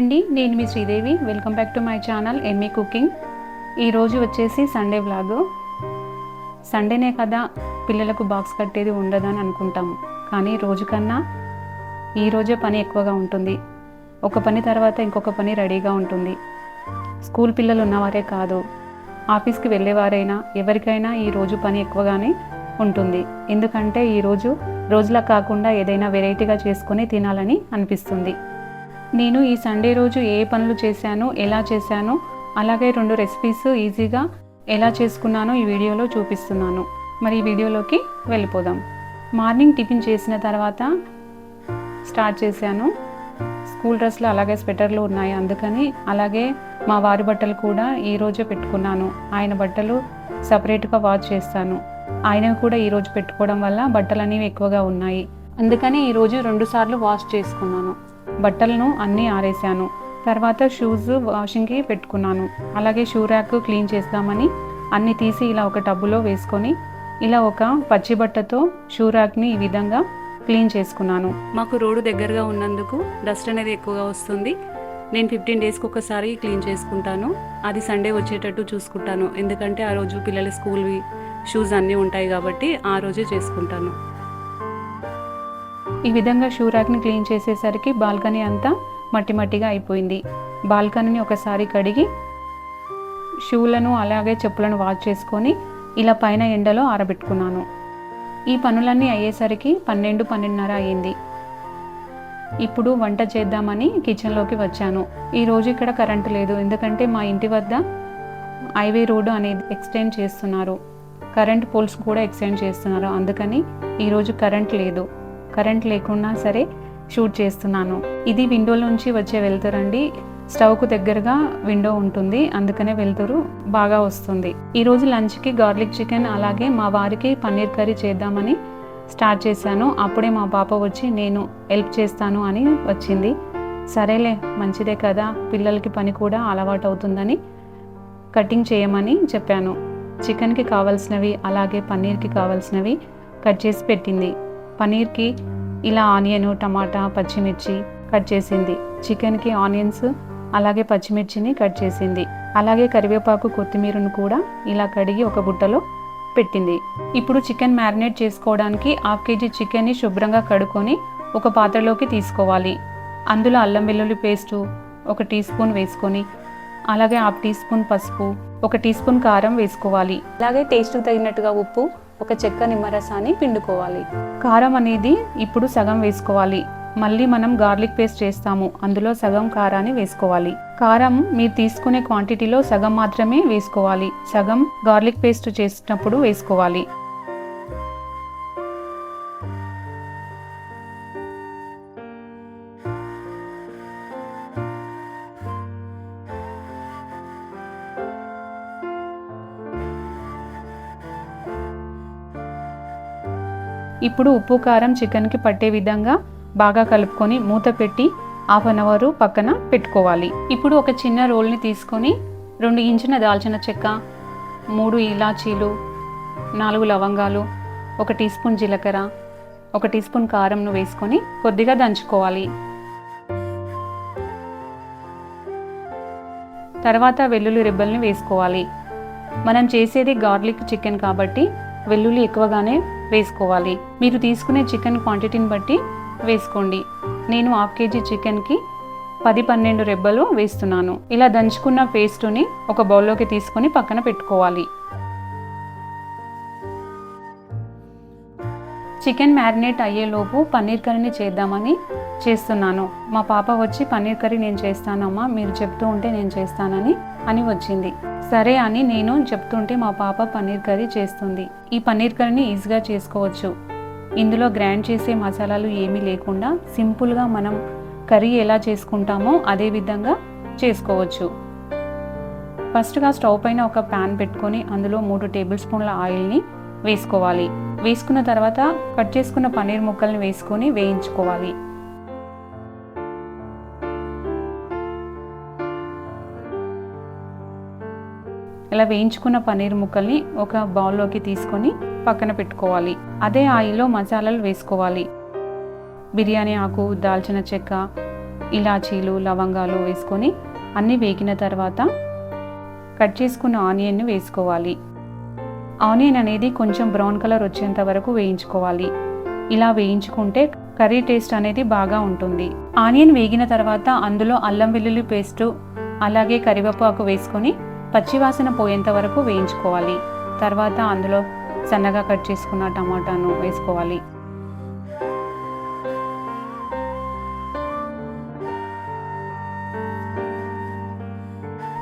అండి నేను మీ Sridevi. Welcome back to my channel Emmi cooking ఈరోజు వచ్చేసి సండే వ్లాగ్ సండేనే కదా పిల్లలకు బాక్స్ కట్టేది ఉండదని అనుకుంటాము కానీ రోజు కన్నా ఈరోజే పని ఎక్కువగా ఉంటుంది. ఒక పని తర్వాత ఇంకొక పని రెడీగా ఉంటుంది. స్కూల్ పిల్లలు ఉన్నవారే కాదు. ఆఫీస్కి వెళ్ళేవారైనా ఎవరికైనా ఈ రోజు పని ఎక్కువగానే ఉంటుంది. ఎందుకంటే ఈరోజు రోజులా కాకుండా ఏదైనా వెరైటీగా చేసుకొని తినాలని అనిపిస్తుంది. నేను ఈ సండే రోజు ఏ పనులు చేశాను ఎలా చేశాను అలాగే రెండు రెసిపీస్ ఈజీగా ఎలా చేసుకున్నానో ఈ వీడియోలో చూపిస్తున్నాను. మరి ఈ వీడియోలోకి వెళ్ళిపోదాం. మార్నింగ్ టిఫిన్ చేసిన తర్వాత స్టార్ట్ చేశాను. స్కూల్ డ్రెస్లు అలాగే స్వెటర్లు ఉన్నాయి అందుకని అలాగే మా వారి బట్టలు కూడా ఈరోజే పెట్టుకున్నాను. ఆయన బట్టలు సపరేట్గా వాష్ చేస్తాను. ఆయన కూడా ఈరోజు పెట్టుకోవడం వల్ల బట్టలు అనేవి ఎక్కువగా ఉన్నాయి. అందుకని ఈరోజు రెండుసార్లు వాష్ చేసుకున్నాను. బట్టలను అన్నీ ఆరేసాను తర్వాత షూస్ వాషింగ్కి పెట్టుకున్నాను. అలాగే షూ ర్యాక్ క్లీన్ చేద్దామని అన్ని తీసి ఇలా ఒక టబ్బులో వేసుకొని ఇలా ఒక పచ్చి బట్టతో షూ ర్యాక్ని ఈ విధంగా క్లీన్ చేసుకున్నాను. మాకు రోడ్డు దగ్గరగా ఉన్నందుకు డస్ట్ అనేది ఎక్కువగా వస్తుంది. నేను ఫిఫ్టీన్ డేస్కి ఒకసారి క్లీన్ చేసుకుంటాను. అది సండే వచ్చేటట్టు చూసుకుంటాను. ఎందుకంటే ఆ రోజు పిల్లల స్కూల్వి షూస్ అన్నీ ఉంటాయి కాబట్టి ఆ రోజే చేసుకుంటాను. ఈ విధంగా షూ ర్యాక్ని క్లీన్ చేసేసరికి బాల్కనీ అంతా మట్టి మట్టిగా అయిపోయింది. బాల్కనీని ఒకసారి కడిగి షూలను అలాగే చెప్పులను వాష్ చేసుకొని ఇలా పైన ఎండలో ఆరబెట్టుకున్నాను. ఈ పనులన్నీ అయ్యేసరికి పన్నెండు పన్నెండున్నర అయ్యింది. ఇప్పుడు వంట చేద్దామని కిచెన్లోకి వచ్చాను. ఈరోజు ఇక్కడ కరెంటు లేదు. ఎందుకంటే మా ఇంటి వద్ద హైవే రోడ్డు అనేది ఎక్స్టెండ్ చేస్తున్నారు. కరెంట్ పోల్స్ కూడా ఎక్స్టెండ్ చేస్తున్నారు. అందుకని ఈరోజు కరెంట్ లేదు. కరెంట్ లేకున్నా సరే షూట్ చేస్తున్నాను. ఇది విండోలోంచి వచ్చే వెళ్తారండి స్టవ్కు దగ్గరగా విండో ఉంటుంది. అందుకనే వెళ్తురు బాగా వస్తుంది. ఈరోజు లంచ్కి గార్లిక్ చికెన్ అలాగే మా వారికి పన్నీర్ కర్రీ చేద్దామని స్టార్ట్ చేశాను. అప్పుడే మా పాప వచ్చి నేను హెల్ప్ చేస్తాను అని వచ్చింది. సరేలే మంచిదే కదా. పిల్లలకి పని కూడా అలవాటు అవుతుందని కటింగ్ చేయమని చెప్పాను. చికెన్కి కావాల్సినవి అలాగే పన్నీర్కి కావాల్సినవి కట్ చేసి పెట్టింది. పన్నీర్కి ఇలా ఆనియన్ టమాటా పచ్చిమిర్చి కట్ చేసింది. చికెన్కి ఆనియన్స్ అలాగే పచ్చిమిర్చిని కట్ చేసింది. అలాగే కరివేపాకు కొత్తిమీరను కూడా ఇలా కడిగి ఒక బుట్టలో పెట్టింది. ఇప్పుడు చికెన్ మ్యారినేట్ చేసుకోవడానికి హాఫ్ కేజీ చికెన్ని శుభ్రంగా కడుక్కొని ఒక పాత్రలోకి తీసుకోవాలి. అందులో అల్లం వెల్లుల్లి పేస్టు ఒక టీ స్పూన్ వేసుకొని అలాగే హాఫ్ టీ స్పూన్ పసుపు ఒక టీ స్పూన్ కారం వేసుకోవాలి. అలాగే టేస్ట్ తగినట్టుగా ఉప్పు ఒక చెక్క నిమ్మరసాన్ని పిండుకోవాలి. కారం అనేది ఇప్పుడు సగం వేసుకోవాలి. మళ్ళీ మనం గార్లిక్ పేస్ట్ చేస్తాము. అందులో సగం కారాన్ని వేసుకోవాలి. కారం మీరు తీసుకునే క్వాంటిటీలో సగం మాత్రమే వేసుకోవాలి. సగం గార్లిక్ పేస్ట్ చేసినప్పుడు వేసుకోవాలి. ఇప్పుడు ఉప్పు కారం చికెన్కి పట్టే విధంగా బాగా కలుపుకొని మూత పెట్టి హాఫ్ అన్ అవర్ పక్కన పెట్టుకోవాలి. ఇప్పుడు ఒక చిన్న రోల్ని తీసుకొని రెండు ఇంచిన దాల్చిన చెక్క మూడు ఇలాచీలు నాలుగు లవంగాలు ఒక టీ స్పూన్ జీలకర్ర ఒక టీ స్పూన్ కారంను వేసుకొని కొద్దిగా దంచుకోవాలి. తర్వాత వెల్లుల్లి రిబ్బల్ని వేసుకోవాలి. మనం చేసేది గార్లిక్ చికెన్ కాబట్టి వెల్లుల్లి ఎక్కువగానే వేసుకోవాలి. మీరు తీసుకునే చికెన్ క్వాంటిటీని బట్టి వేసుకోండి. నేను హాఫ్ కేజీ చికెన్కి పది పన్నెండు రెబ్బలు వేస్తున్నాను. ఇలా దంచుకున్న పేస్టుని ఒక బౌల్లోకి తీసుకొని పక్కన పెట్టుకోవాలి. చికెన్ మ్యారినేట్ అయ్యేలోపు పన్నీర్ కర్రీని చేద్దామని చేస్తున్నాను. మా పాప వచ్చి పన్నీర్ కర్రీ నేను చేస్తానమ్మా మీరు చెప్తూ ఉంటే నేను చేస్తానని అని వచ్చింది. సరే అని నేను చెప్తుంటే మా పాప పన్నీర్ కర్రీ చేస్తుంది. ఈ పన్నీర్ కర్రీని ఈజీగా చేసుకోవచ్చు. ఇందులో గ్రైండ్ చేసే మసాలాలు ఏమీ లేకుండా సింపుల్గా మనం కర్రీ ఎలా చేసుకుంటామో అదే విధంగా చేసుకోవచ్చు. ఫస్ట్గా స్టవ్ పైన ఒక ప్యాన్ పెట్టుకొని అందులో మూడు టేబుల్ స్పూన్ల ఆయిల్ని వేసుకోవాలి. వేసుకున్న తర్వాత కట్ చేసుకున్న పన్నీర్ ముక్కల్ని వేసుకొని వేయించుకోవాలి. ఇలా వేయించుకున్న పన్నీర్ ముక్కల్ని ఒక బౌల్లోకి తీసుకొని పక్కన పెట్టుకోవాలి. అదే ఆయిల్లో మసాలాలు వేసుకోవాలి. బిర్యానీ ఆకు దాల్చిన చెక్క ఇలాచీలు లవంగాలు వేసుకొని అన్నీ వేగిన తర్వాత కట్ చేసుకున్న ఆనియన్ని వేసుకోవాలి. ఆనియన్ అనేది కొంచెం బ్రౌన్ కలర్ వచ్చేంత వరకు వేయించుకోవాలి. ఇలా వేయించుకుంటే కర్రీ టేస్ట్ అనేది బాగా ఉంటుంది. ఆనియన్ వేగిన తర్వాత అందులో అల్లం వెల్లుల్లి పేస్టు అలాగే కరివేపాకు వేసుకొని పచ్చివాసన పోయేంత వరకు వేయించుకోవాలి. తర్వాత అందులో సన్నగా కట్ చేసుకున్న టమాటాను వేసుకోవాలి.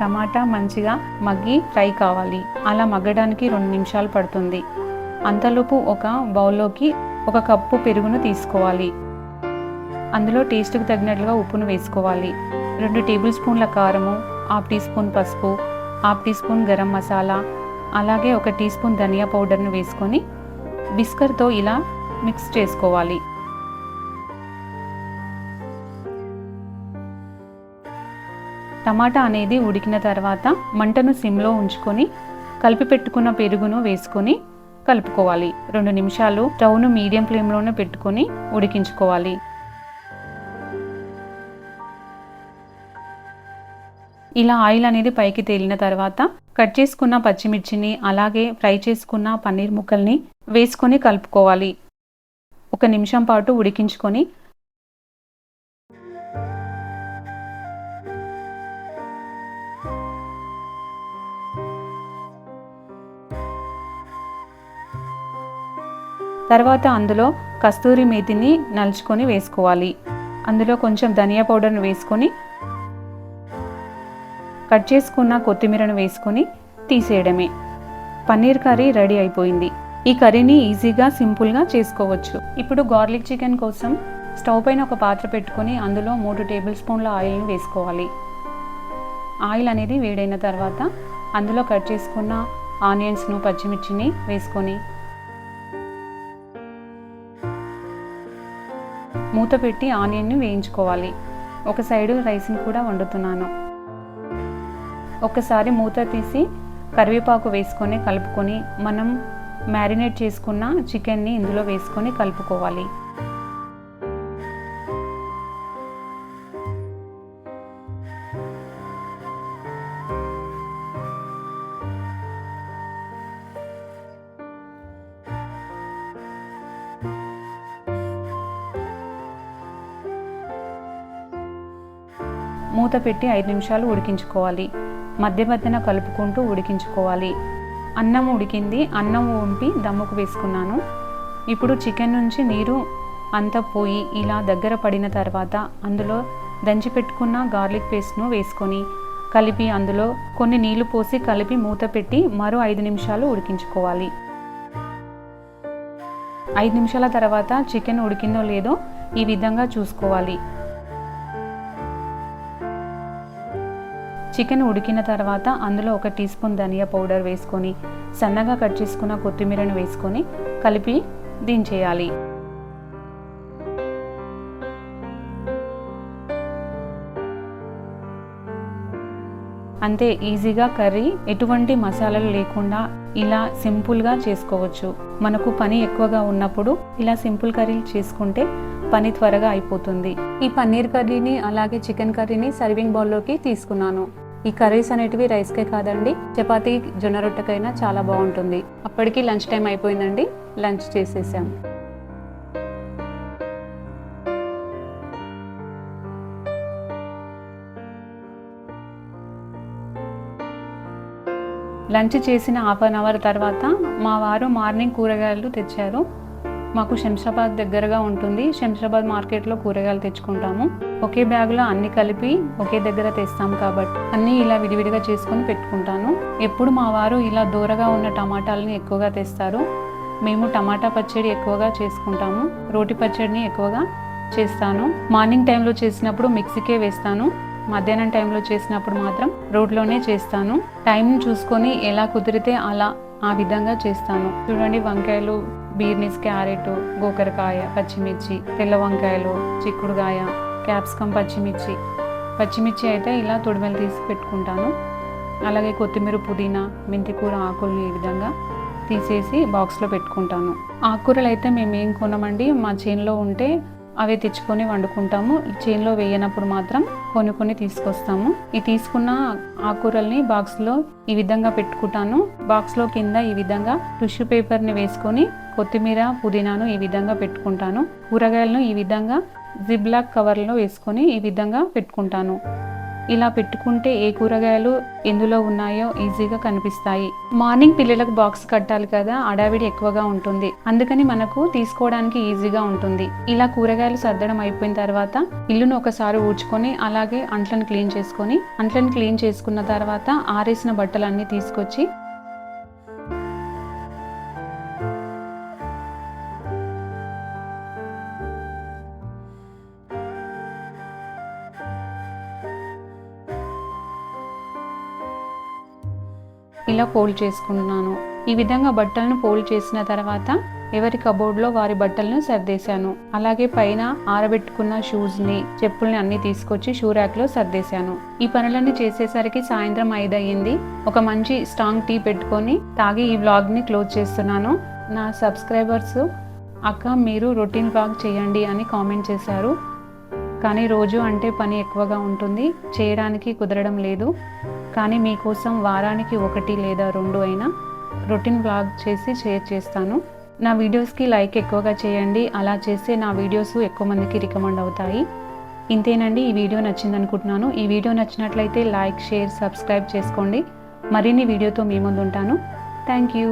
టమాటా మంచిగా మగ్గి ఫ్రై కావాలి. అలా మగ్గడానికి రెండు నిమిషాలు పడుతుంది. అంతలోపు ఒక బౌల్లోకి ఒక కప్పు పెరుగును తీసుకోవాలి. అందులో టేస్ట్కి తగినట్లుగా ఉప్పును వేసుకోవాలి. రెండు టేబుల్ స్పూన్ల కారము హాఫ్ టీ స్పూన్ పసుపు half teaspoon garam masala అలాగే ఒక టీ స్పూన్ ధనియా పౌడర్ను వేసుకొని బిస్కర్తో ఇలా మిక్స్ చేసుకోవాలి. టమాటా అనేది ఉడికిన తర్వాత మంటను సిమ్లో ఉంచుకొని కలిపి పెట్టుకున్న పెరుగును వేసుకొని కలుపుకోవాలి. రెండు నిమిషాలు స్టవ్ను మీడియం ఫ్లేమ్లోనే పెట్టుకొని ఉడికించుకోవాలి. ఇలా ఆయిల్ అనేది పైకి తేలిన తర్వాత కట్ చేసుకున్న పచ్చిమిర్చిని అలాగే ఫ్రై చేసుకున్న పన్నీర్ ముక్కల్ని వేసుకొని కలుపుకోవాలి. ఒక నిమిషం పాటు ఉడికించుకొని తర్వాత అందులో కస్తూరి మేతిని నలుచుకొని వేసుకోవాలి. అందులో కొంచెం ధనియా పౌడర్ను వేసుకొని కట్ చేసుకున్న కొత్తిమీరను వేసుకొని తీసేయడమే. పన్నీర్ కర్రీ రెడీ అయిపోయింది. ఈ కర్రీని ఈజీగా సింపుల్గా చేసుకోవచ్చు. ఇప్పుడు గార్లిక్ చికెన్ కోసం స్టవ్ పైన ఒక పాత్ర పెట్టుకొని అందులో మూడు టేబుల్ స్పూన్ల ఆయిల్ని వేసుకోవాలి. ఆయిల్ అనేది వేడైన తర్వాత అందులో కట్ చేసుకున్న ఆనియన్స్ను పచ్చిమిర్చిని వేసుకొని మూత పెట్టి ఆనియన్ని వేయించుకోవాలి. ఒక సైడు రైస్ని కూడా వండుతున్నాను. ఒకసారి మూత తీసి కరివేపాకు వేసుకొని కలుపుకొని మనం మ్యారినేట్ చేసుకున్న చికెన్ని ఇందులో వేసుకొని కలుపుకోవాలి. మూత పెట్టి ఐదు నిమిషాలు ఉడికించుకోవాలి. మధ్య మధ్యన కలుపుకుంటూ ఉడికించుకోవాలి. అన్నం ఉడికింది అన్నం వంపి దమ్ముకు వేసుకున్నాను. ఇప్పుడు చికెన్ నుంచి నీరు అంతా పోయి ఇలా దగ్గర పడిన తర్వాత అందులో దంచి పెట్టుకున్న గార్లిక్ పేస్ట్ను వేసుకొని కలిపి అందులో కొన్ని నీళ్ళు పోసి కలిపి మూత పెట్టి మరో ఐదు నిమిషాలు ఉడికించుకోవాలి. ఐదు నిమిషాల తర్వాత చికెన్ ఉడికిందో లేదో ఈ విధంగా చూసుకోవాలి. చికెన్ ఉడికిన తర్వాత అందులో ఒక టీ స్పూన్ ధనియా పౌడర్ వేసుకొని సన్నగా కట్ చేసుకున్న కొత్తిమీరను వేసుకొని కలిపి దించేయాలి. అంతే ఈజీగా కర్రీ ఎటువంటి మసాలాలు లేకుండా ఇలా సింపుల్గా చేసుకోవచ్చు. మనకు పని ఎక్కువగా ఉన్నప్పుడు ఇలా సింపుల్ కర్రీ చేసుకుంటే పని త్వరగా అయిపోతుంది. ఈ పన్నీర్ కర్రీని అలాగే చికెన్ కర్రీని సర్వింగ్ బౌల్లోకి తీసుకున్నాను. ఈ కర్రీస్ అనేటివి రైస్కే కాదండి. చపాతీ జొన్న రొట్టెకైనా చాలా బాగుంటుంది. అప్పటికి లంచ్ టైం అయిపోయిందండి. లంచ్ చేసేసాం. లంచ్ చేసిన హాఫ్ అన్ అవర్ తర్వాత మా వారు మార్నింగ్ కూరగాయలు తెచ్చారు. మాకు శంషాబాద్ దగ్గరగా ఉంటుంది. శంషాబాద్ మార్కెట్లో కూరగాయలు తెచ్చుకుంటాము. ఒకే బ్యాగ్లో అన్ని కలిపి ఒకే దగ్గర తెస్తాం కాబట్టి అన్నీ ఇలా విడివిడిగా చేసుకొని పెట్టుకుంటాను. ఎప్పుడు మా వారు ఇలా దూరగా ఉన్న టమాటాలని ఎక్కువగా తెస్తారు. మేము టమాటా పచ్చడి ఎక్కువగా చేసుకుంటాము. రోటి పచ్చడిని ఎక్కువగా చేస్తాను. మార్నింగ్ టైంలో చేసినప్పుడు మిక్సీకే వేస్తాను. మధ్యాహ్నం టైంలో చేసినప్పుడు మాత్రం రోడ్లోనే చేస్తాను. టైం చూసుకొని ఎలా కుదిరితే అలా ఆ విధంగా చేస్తాను. చూడండి వంకాయలు బీర్నీస్ క్యారెట్ గోకరకాయ పచ్చిమిర్చి తెల్ల వంకాయలు చిక్కుడుకాయ క్యాప్సికమ్ పచ్చిమిర్చి. పచ్చిమిర్చి అయితే ఇలా తొడిమెలు తీసి పెట్టుకుంటాను. అలాగే కొత్తిమీర పుదీనా మెంతికూర ఆకుల్ని ఈ విధంగా తీసేసి బాక్స్లో పెట్టుకుంటాను. ఆకుకూరలు అయితే మేము ఏం కొనమండి? మా చేనులో ఉంటే అవే తెచ్చుకొని వండుకుంటాము. చేన్లో వేయనప్పుడు మాత్రం కొన్ని కొన్ని తీసుకొస్తాము. ఈ తీసుకున్న ఆకుకూరల్ని బాక్స్లో ఈ విధంగా పెట్టుకుంటాను. బాక్స్లో కింద ఈ విధంగా టిష్యూ పేపర్ని వేసుకొని కొత్తిమీర పుదీనాను ఈ విధంగా పెట్టుకుంటాను. కూరగాయలను ఈ విధంగా జిబ్లాక్ కవర్లో వేసుకొని ఈ విధంగా పెట్టుకుంటాను. ఇలా పెట్టుకుంటే ఏ కూరగాయలు ఎందులో ఉన్నాయో ఈజీగా కనిపిస్తాయి. మార్నింగ్ పిల్లలకు బాక్స్ కట్టాలి కదా అడావిడి ఎక్కువగా ఉంటుంది. అందుకని మనకు తీసుకోవడానికి ఈజీగా ఉంటుంది. ఇలా కూరగాయలు సర్దడం అయిపోయిన తర్వాత ఇల్లును ఒకసారి ఊడ్చుకొని అలాగే అంట్లను క్లీన్ చేసుకొని అంట్లను క్లీన్ చేసుకున్న తర్వాత ఆరేసిన బట్టలన్నీ తీసుకొచ్చి ఇలా ఫోల్డ్ చేసుకుంటున్నాను. ఈ విధంగా బట్టలను ఫోల్డ్ చేసిన తర్వాత ఎవరి కబోర్డ్లో వారి బట్టలను సర్దేశాను అలాగే పైన ఆరబెట్టుకున్న షూస్ని చెప్పుల్ని అన్ని తీసుకొచ్చి షూ ర్యాక్లో సర్దేశాను ఈ పనులన్నీ చేసేసరికి సాయంత్రం ఐదు ఒక మంచి స్ట్రాంగ్ టీ పెట్టుకొని తాగి ఈ వ్లాగ్ని క్లోజ్ చేస్తున్నాను. నా సబ్స్క్రైబర్స్ అక్క మీరు రొటీన్ వ్లాగ్ చేయండి అని కామెంట్ చేశారు. కానీ రోజు అంటే పని ఎక్కువగా ఉంటుంది. చేయడానికి కుదరడం లేదు. కానీ మీకోసం వారానికి ఒకటి లేదా రెండు అయినా రొటీన్ బ్లాగ్ చేసి షేర్ చేస్తాను. నా వీడియోస్కి లైక్ ఎక్కువగా చేయండి. అలా చేస్తే నా వీడియోస్ ఎక్కువ మందికి రికమెండ్ అవుతాయి. ఇంతేనండి ఈ వీడియో నచ్చింది అనుకుంటున్నాను ఈ వీడియో నచ్చినట్లయితే లైక్ షేర్ సబ్స్క్రైబ్ చేసుకోండి. మరిన్ని వీడియోతో మీ ముందు ఉంటాను థ్యాంక్ యూ.